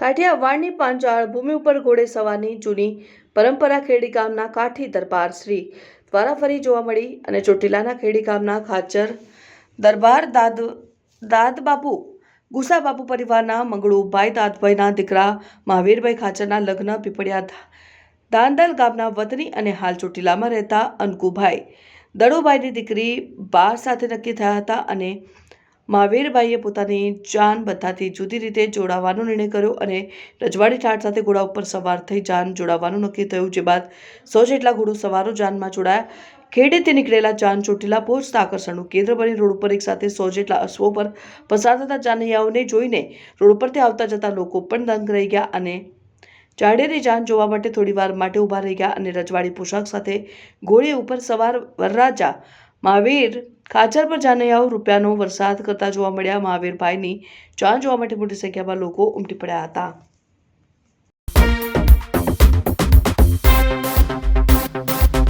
કાઠિયાવાડની પાંચાળ ભૂમિ ઉપર ઘોડે સવારની જૂની પરંપરા ખેડી ગામના કાઠી દરબાર શ્રી દ્વારા ફરી જોવા મળી અને ચોટીલાના ખેડી ગામના ખાચર દરબાર દાદ, દાદબાપુ, ગુસાબાપુ પરિવારના મંગળુભાઈ દાદભાઈના દીકરા, મહાવીરભાઈ ખાચરના લગ્ન પીપળિયા દાંદલ ગામના વતની અને હાલ ચોટીલામાં રહેતા અનકુભાઈ. દડોભાઈની દીકરી બાર સાથે નક્કી થયા હતા અને મહાવીરભાઈએ પોતાની જાન બધાથી જુદી રીતે જોડાવાનો નિર્ણય કર્યો અને રજવાડી ઠાઠ સાથે ઘોડા ઉપર સવાર થઈ જાન જોડાવાનું નક્કી થયું, જે બાદ સો જેટલા ઘોડો સવારો જાનમાં જોડાયા. ખેડેથી નીકળેલા જાન ચોટીલા પહોંચતા આકર્ષણનું કેન્દ્ર બની રોડ ઉપર એક સાથે સો જેટલા અશ્વો પર પસાર થતા જાનૈયાઓને જોઈને રોડ ઉપરથી આવતા જતા લોકો પણ દંગ રહી ગયા અને ચાડેરી જાન જોવા માટે થોડીવાર માટે ઊભા રહી ગયા અને રજવાડી પોશાક સાથે ઘોડે ઉપર સવાર વરરાજા મહાવીર ખાચર પર જાનૈયાઓ રૂપિયાનો વરસાદ કરતા જોવા મળ્યા. મહાવીરભાઈની ચાં જોવા માટે મોટી સંખ્યામાં લોકો ઉમટી પડ્યા હતા.